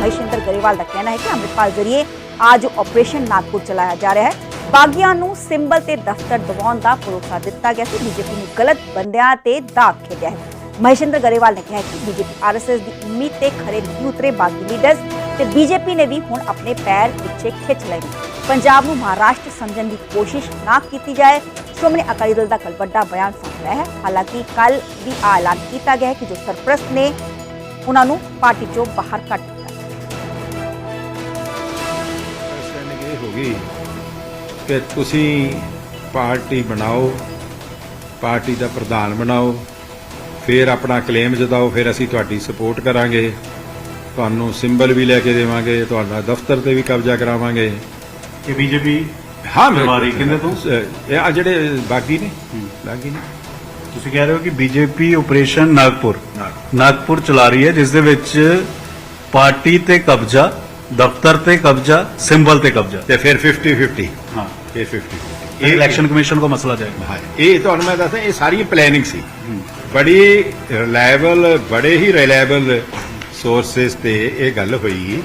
ਮਹੇਸ਼ਿੰਦਰ ਗਰੇਵਾਲ ਦਾ ਕਹਿਣਾ ਹੈ ਕਿ ਅੰਮ੍ਰਿਤਪਾਲ ਜ਼ਰੀਏ ਅੱਜ ਆਪਰੇਸ਼ਨ ਨਾਗਪੁਰ ਚਲਾਇਆ ਜਾ ਰਿਹਾ ਹੈ। ਬਾਗੀਆਂ ਨੂੰ ਸਿੰਬਲ ਤੇ ਦਫ਼ਤਰ ਦਿਵਾਉਣ ਦਾ ਭਰੋਸਾ ਦਿੱਤਾ ਗਿਆ ਸੀ। ਬੀਜੇਪੀ ਨੂੰ ਗਲਤ ਬੰਦਿਆਂ ਤੇ ਦਾਗ ਖੇਡਿਆ ਹੈ। ਮਹੇਸ਼ਿੰਦਰ ਗਰੇਵਾਲ ਨੇ ਕਿਹਾ ਕਿ ਬੀਜੇਪੀ ਆਰਐਸਐਸ ਦੀ ਉਮੀਦ ਤੇ ਖਰੇ ਨਹੀਂ ਉਤਰੇ ਬਾਗੀ ਲੀਡਰਸ ਤੇ ਬੀਜੇਪੀ ਨੇ ਵੀ ਹੁਣ ਆਪਣੇ ਪੈਰ ਪਿੱਛੇ ਖਿੱਚ ਲਏ ਨੇ। ਪੰਜਾਬ ਨੂੰ ਮਹਾਰਾਸ਼ਟਰ ਸਮਝਣ ਦੀ ਕੋਸ਼ਿਸ਼ ਨਾ ਕੀਤੀ ਜਾਏ, ਸ਼੍ਰੋਮਣੀ ਅਕਾਲੀ ਦਲ ਦਾ ਕੱਲ ਵੱਡਾ ਬਿਆਨ ਸਾਹਮਣੇ ਆਇਆ ਹੈ। ਹਾਲਾਂਕਿ ਕੱਲ ਵੀ ਆ ਐਲਾਨ ਕੀਤਾ ਗਿਆ ਹੈ ਕਿ ਜੋ ਸਰਪ੍ਰਸਤ ਨੇ, ਉਹਨਾਂ ਨੂੰ ਪਾਰਟੀ ਚੋਂ ਬਾਹਰ ਕੱਢ ਹੋ ਗਈ ਕਿ ਤੁਸੀਂ ਪਾਰਟੀ ਬਣਾਓ ਪਾਰਟੀ ਦਾ ਪ੍ਰਧਾਨ ਬਣਾਓ ਫਿਰ ਆਪਣਾ ਕਲੇਮ ਜਤਾਓ ਫਿਰ ਅਸੀਂ ਤੁਹਾਡੀ ਸਪੋਰਟ ਕਰਾਂਗੇ। ਤੁਹਾਨੂੰ ਸਿੰਬਲ ਵੀ ਲੈ ਕੇ ਦੇਵਾਂਗੇ ਤੁਹਾਡਾ ਦਫ਼ਤਰ ਤੇ ਵੀ ਕਬਜ਼ਾ ਕਰਾਵਾਂਗੇ। ਕਿ ਬੀਜੇਪੀ ਹਾਂ ਪਰਿਵਾਰੀ ਕਿਹਦੇ ਤੋਂ? ਇਹ ਆ ਜਿਹੜੇ ਬਾਗੀ ਨੇ ਬਾਗੀ ਨੇ। ਤੁਸੀਂ ਕਹਿ ਰਹੇ ਹੋ ਕਿ ਬੀਜੇਪੀ ਆਪਰੇਸ਼ਨ ਨਾਗਪੁਰ। ਨਾਗਪੁਰ ਚਲਾ ਰਹੀ ਹੈ ਜਿਸ ਦੇ ਵਿੱਚ ਪਾਰਟੀ ਤੇ ਕਬਜ਼ਾ ਦਫ਼ਤਰ ਤੇ ਕਬਜ਼ਾ ਸਿੰਬਲ ਤੇ ਕਬਜ਼ਾ। ਤੇ ਫਿਰ 50 50 ਹਾਂ। ਇਹ 50 ਇਹ ਇਲੈਕਸ਼ਨ ਕਮਿਸ਼ਨ ਕੋ ਮਸਲਾ ਜਾਏਗਾ। ਹਾਂ। ਇਹ ਤੁਹਾਨੂੰ ਮੈਂ ਦੱਸਾਂ ਇਹ ਸਾਰੀ ਪਲੈਨਿੰਗ ਸੀ। ਬੜੀ ਰਿਲਾਇਬਲ ਬੜੇ ਹੀ ਰਿਲਾਇਬਲ ਸੋਰਸਸ ਤੇ ਇਹ ਗੱਲ ਹੋਈ।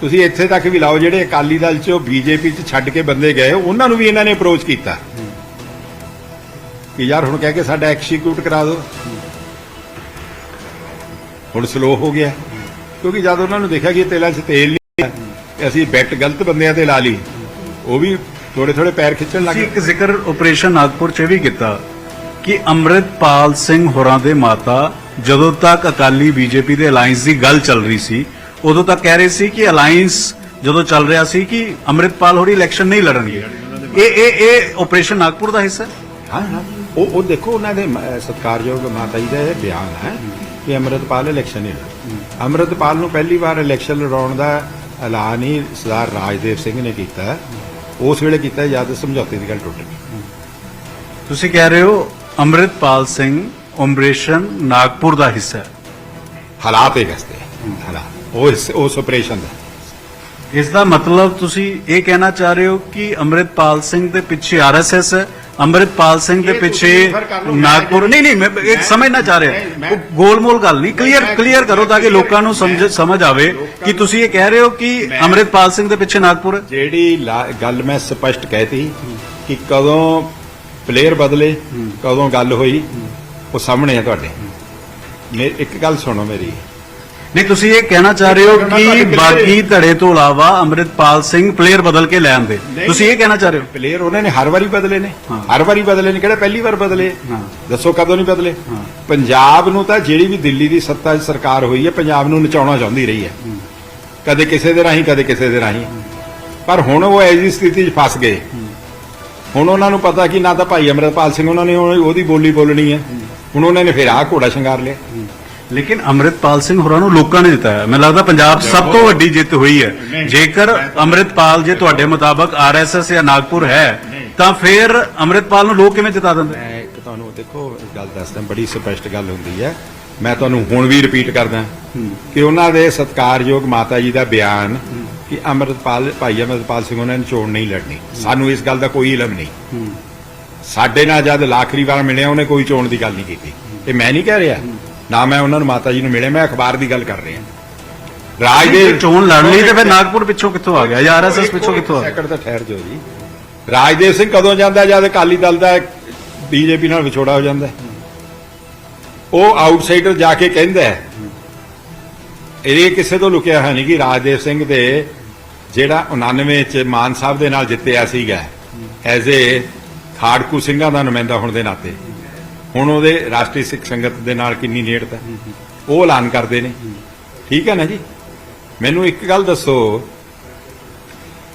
ਤੁਸੀਂ ਇੱਥੇ ਤੱਕ ਵੀ ਲਾਓ ਜਿਹੜੇ ਅਕਾਲੀ ਦਲ ਚੋਂ ਬੀਜੇਪੀ ਚ ਛੱਡ ਕੇ ਬੰਦੇ ਗਏ ਉਹਨਾਂ ਨੂੰ ਵੀ ਇਹਨਾਂ ਨੇ ਅਪਰੋਚ ਕੀਤਾ। ਕਿ ਯਾਰ ਹੁਣ ਕਹਿ ਕੇ ਸਾਡਾ ਐਕਸੀਕਿਊਟ ਕਰਾ ਦਿਓ। ਹੁਣ ਸਲੋ ਹੋ ਗਿਆ। ਕਿਉਂਕਿ ਜਦ ਉਹਨਾਂ ਨੂੰ ਦੇਖਿਆ ਕਿ ਤੇਲਾਂ 'ਚ ਤੇਲ ਨਹੀਂ ਹੈ ਤੇ ਅਸੀਂ ਬੈਟ ਗਲਤ ਬੰਦਿਆਂ ਤੇ ਲਾ ਲਈ। ਉਹ ਵੀ ਥੋੜੇ ਥੋੜੇ ਪੈਰ ਖਿੱਚਣ ਲੱਗ ਤੁਸੀਂ ਗਏ। ਇੱਕ ਜ਼ਿਕਰ ਆਪਰੇਸ਼ਨ ਨਾਗਪੁਰ ਚ ਇਹ ਵੀ ਕੀਤਾ ਕਿ ਅੰਮ੍ਰਿਤਪਾਲ ਸਿੰਘ ਹੋਰਾਂ ਦੇ ਮਾਤਾ ਜਦੋਂ ਤੱਕ ਅਕਾਲੀ ਬੀਜੇਪੀ ਦੇ ਅਲਾਈਅੰਸ ਦੀ ਗੱਲ ਚੱਲ ਰਹੀ ਸੀ ਉਦੋਂ ਤੱਕ ਕਹਿ ਰਹੇ ਸੀ ਕਿ ਅਲਾਈਅੰਸ ਜਦੋਂ ਚੱਲ ਰਿਹਾ ਸੀ ਕਿ ਅੰਮ੍ਰਿਤਪਾਲ ਹੋਰੀ ਇਲੈਕਸ਼ਨ ਨਹੀਂ ਲੜਨਗੇ। ਇਹ ਇਹ ਇਹ ਆਪਰੇਸ਼ਨ ਨਾਗਪੁਰ ਦਾ ਹਿੱਸਾ ਹੈ? ਹਾਂ ਹਾਂ। ਉਹ ਉਹ ਦੇਖੋ ਉਹਨਾਂ ਦੇ ਮ- ਸਤਿਕਾਰਯੋਗ ਮਾਤਾ ਜੀ ਦਾ ਇਹ ਬਿਆਨ ਹੈ ਕਿ ਅੰਮ੍ਰਿਤਪਾਲ ਇਲੈਕਸ਼ਨ ਲੜਦਾ ਅੰਮ੍ਰਿਤਪਾਲ ਨੂੰ ਪਹਿਲੀ ਵਾਰ ਇਲੈਕਸ਼ਨ ਲੜਾਉਣ ਦਾ ਐਲਾਨ ਹੀ ਸਰਦਾਰ ਰਾਜਦੇਵ ਸਿੰਘ ਨੇ ਕੀਤਾ ਉਸ ਵੇਲੇ ਕੀਤਾ ਜਦ ਸਮਝੌਤੇ ਦੀ ਗੱਲ ਟੁੱਟ ਗਈ। ਤੁਸੀਂ ਕਹਿ ਰਹੇ ਹੋ ਅੰਮ੍ਰਿਤਪਾਲ ਸਿੰਘ ਆਪਰੇਸ਼ਨ ਨਾਗਪੁਰ ਦਾ ਹਿੱਸਾ ਹੈ। ਹਾਲਾਤ ਇਹ ਆ, ਹਾਲਾਤ ਉਹ ਇਸ- ਉਸ ਆਪਰੇਸ਼ਨ ਦਾ। ਇਸ ਦਾ ਮਤਲਬ ਤੁਸੀਂ ਇਹ ਕਹਿਣਾ ਚਾਹ ਰਹੇ ਹੋ ਕਿ ਅੰਮ੍ਰਿਤਪਾਲ ਸਿੰਘ ਦੇ ਪਿੱਛੇ ਆਰਐਸਐਸ ਹੈ? ਅੰਮ੍ਰਿਤਪਾਲ ਸਿੰਘ ਦੇ ਪਿੱਛੇ ਨਾਗਪੁਰ ਨਹੀਂ ਨਹੀਂ ਮੈਂ ਇਹ ਸਮਝਣਾ ਚਾਹ ਰਿਹਾ। ਉਹ ਗੋਲਮੋਲ ਗੱਲ ਨਹੀਂ ਕਲੀਅਰ ਕਲੀਅਰ ਕਰੋ ਤਾਂ ਕਿ ਲੋਕਾਂ ਨੂੰ ਸਮਝ ਸਮਝ ਆਵੇ ਕਿ ਤੁਸੀਂ ਇਹ ਕਹਿ ਰਹੇ ਹੋ ਕਿ ਅੰਮ੍ਰਿਤਪਾਲ ਸਿੰਘ ਦੇ ਪਿੱਛੇ ਨਾਗਪੁਰ ਜਿਹੜੀ ਗੱਲ ਮੈਂ ਸਪਸ਼ਟ ਕਹਿਤੀ ਕਿ ਕਦੋਂ ਪਲੇਅਰ ਬਦਲੇ ਕਦੋਂ ਗੱਲ ਹੋਈ ਉਹ ਸਾਹਮਣੇ ਆ ਤੁਹਾਡੇ। ਮੇ ਇੱਕ ਗੱਲ ਸੁਣੋ ਮੇਰੀ। ਨਹੀਂ ਤੁਸੀਂ ਇਹ ਕਹਿਣਾ ਚਾਹ ਰਹੇ ਹੋ ਕਿ ਬਾਕੀ ਧੜੇ ਤੋਂ ਇਲਾਵਾ ਅੰਮ੍ਰਿਤਪਾਲ ਸਿੰਘ ਪਲੇਅਰ ਬਦਲ ਕੇ ਲੈ ਆਂਦੇ ਤੁਸੀਂ ਇਹ ਕਹਿਣਾ ਚਾਹ ਰਹੇ ਹੋ? ਪਲੇਅਰ ਉਹਨਾਂ ਨੇ ਹਰ ਵਾਰੀ ਬਦਲੇ ਨੇ। ਹਰ ਵਾਰੀ ਬਦਲੇ ਨੇ ਕਿਹੜਾ ਪਹਿਲੀ ਵਾਰ ਬਦਲੇ। ਦੱਸੋ ਕਦੋਂ ਨਹੀਂ ਬਦਲੇ। ਪੰਜਾਬ ਨੂੰ ਤਾਂ ਜਿਹੜੀ ਵੀ ਦਿੱਲੀ ਦੀ ਸੱਤਾ 'ਚ ਸਰਕਾਰ ਹੋਈ ਹੈ ਪੰਜਾਬ ਨੂੰ ਨਚਾਉਣਾ ਚਾਹੁੰਦੀ ਰਹੀ ਹੈ। ਕਦੇ ਕਿਸੇ ਦੇ ਰਾਹੀਂ ਕਦੇ ਕਿਸੇ ਦੇ ਰਾਹੀਂ। ਪਰ ਹੁਣ ਉਹ ਐਜੀ ਸਥਿਤੀ 'ਚ ਫਸ ਗਏ। ਹੁਣ ਉਹਨਾਂ ਨੂੰ ਪਤਾ ਕਿ ਨਾ ਤਾਂ ਭਾਈ ਅਮਰਪਾਲ ਸਿੰਘ ਉਹਨਾਂ ਨੇ ਉਹ- ਉਹਦੀ ਬੋਲੀ ਬੋਲਣੀ ਹੈ। ਹੁਣ ਉਹਨਾਂ ਨੇ ਫਿਰ ਆਹ ਘੋੜਾ ਸ਼ਿੰਗਾਰ ਲਿਆ। ਲੇਕਿਨ ਅੰਮ੍ਰਿਤਪਾਲ ਸਿੰਘ ਹੋਰਾਂ ਨੂੰ ਲੋਕਾਂ ਨੇ ਜਿਤਾਇਆ ਮੈਨੂੰ ਲੱਗਦਾ ਪੰਜਾਬ ਸਭ ਤੋਂ ਵੱਡੀ ਜਿੱਤ ਹੋਈ ਹੈ। ਜੇਕਰ ਅੰਮ੍ਰਿਤਪਾਲ ਜੇ ਤੁਹਾਡੇ ਮੁਤਾਬਕ ਆਰਐਸਐਸ ਜਾਂ ਨਾਗਪੁਰ ਹੈ ਤਾਂ ਫਿਰ ਅੰਮ੍ਰਿਤਪਾਲ ਨੂੰ ਲੋਕ ਕਿਵੇਂ ਜਿਤਾ ਦਿੰਦੇ? ਮੈਂ ਇੱਕ ਤੁਹਾਨੂੰ ਦੇਖੋ ਗੱਲ ਦੱਸਦਾ ਬੜੀ ਸਪਸ਼ਟ ਗੱਲ ਹੁੰਦੀ ਹੈ। ਮੈਂ ਤੁਹਾਨੂੰ ਹੁਣ ਵੀ ਰਿਪੀਟ ਕਰਦਾ ਕਿ ਉਹਨਾਂ ਦੇ ਸਤਿਕਾਰਯੋਗ ਮਾਤਾ ਜੀ ਦਾ ਬਿਆਨ ਕਿ ਅਮਰਤਪਾਲ ਭਾਈ ਅਮਰਤਪਾਲ ਸਿੰਘ ਉਹਨਾਂ ਨੇ ਚੋਣ ਨਹੀਂ ਲੜਨੀ। ਸਾਨੂੰ ਇਸ ਗੱਲ ਦਾ ਕੋਈ ਇਲਮ ਨਹੀਂ। ਸਾਡੇ ਨਾਲ ਜਦ ਆਖਰੀ ਵਾਰ ਮਿਲਿਆ ਉਹਨੇ ਕੋਈ ਚੋਣ ਦੀ ਗੱਲ ਨਹੀਂ ਕੀਤੀ। ਇਹ ਮੈਂ ਨਹੀਂ ਕਹਿ ਰਿਹਾ। ਨਾ ਮੈਂ ਉਹਨਾਂ ਨੂੰ ਮਾਤਾ ਜੀ ਨੂੰ ਮਿਲਿਆ ਮੈਂ ਅਖਬਾਰ ਦੀ ਗੱਲ ਕਰ ਰਿਹਾ। ਰਾਜ ਦੇ ਚੋਣ ਲੜ ਲਈ ਤੇ ਫਿਰ ਨਾਗਪੁਰ ਪਿੱਛੋਂ ਕਿੱਥੋਂ ਆ ਗਿਆ? ਜਾਂ ਆਰਐਸਐਸ ਪਿੱਛੋਂ ਕਿੱਥੋਂ ਆ ਗਿਆ? ਸੈਕਟਰ ਤਾਂ ਠਹਿਰ ਜਾਓ ਜੀ। ਰਾਜਦੇਵ ਸਿੰਘ ਕਦੋਂ ਜਾਂਦਾ ਜਦ ਅਕਾਲੀ ਦਲ ਦਾ ਬੀਜੇਪੀ ਨਾਲ ਵਿਛੋੜਾ ਹੋ ਜਾਂਦਾ। ਉਹ ਆਊਟਸਾਈਡਰ ਜਾ ਕੇ ਕਹਿੰਦਾ ਹੈ। ਇਹ ਕਿਸੇ ਤੋਂ ਲੁਕਿਆ ਹੈ ਨਹੀਂ ਕਿ ਰਾਜਦੇਵ ਸਿੰਘ ਦੇ ਜਿਹੜਾ 99 ਚ ਮਾਨ ਸਾਹਿਬ ਦੇ ਨਾਲ ਜਿੱਤਿਆ ਸੀਗਾ ਐਜ਼ ਏ ਖਾੜਕੂ ਸਿੰਘਾਂ ਦਾ ਨੁਮਾਇੰਦਾ ਹੋਣ ਦੇ ਨਾਤੇ। ਹੁਣ ਉਹਦੇ ਰਾਸ਼ਟਰੀ ਸਿੱਖ ਸੰਗਤ ਦੇ ਨਾਲ ਕਿੰਨੀ ਨੇੜਤਾ ਉਹ ਐਲਾਨ ਕਰਦੇ ਨੇ। ਠੀਕ ਹੈ ਨਾ ਜੀ? ਮੈਨੂੰ ਇੱਕ ਗੱਲ ਦੱਸੋ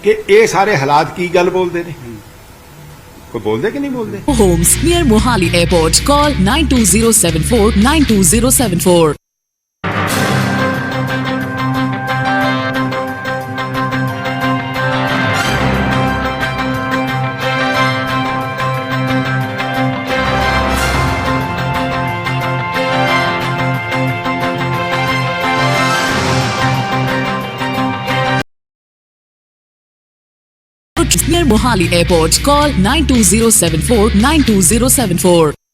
ਕਿ ਇਹ ਸਾਰੇ ਹਾਲਾਤ ਕੀ ਗੱਲ ਬੋਲਦੇ ਨੇ? ਕੋਈ ਬੋਲਦੇ ਕਿ ਨਹੀਂ ਬੋਲਦੇ? Homes near Mohali Airport. Call 92074 92074. Near Mohali Airport. Call 92074 92074.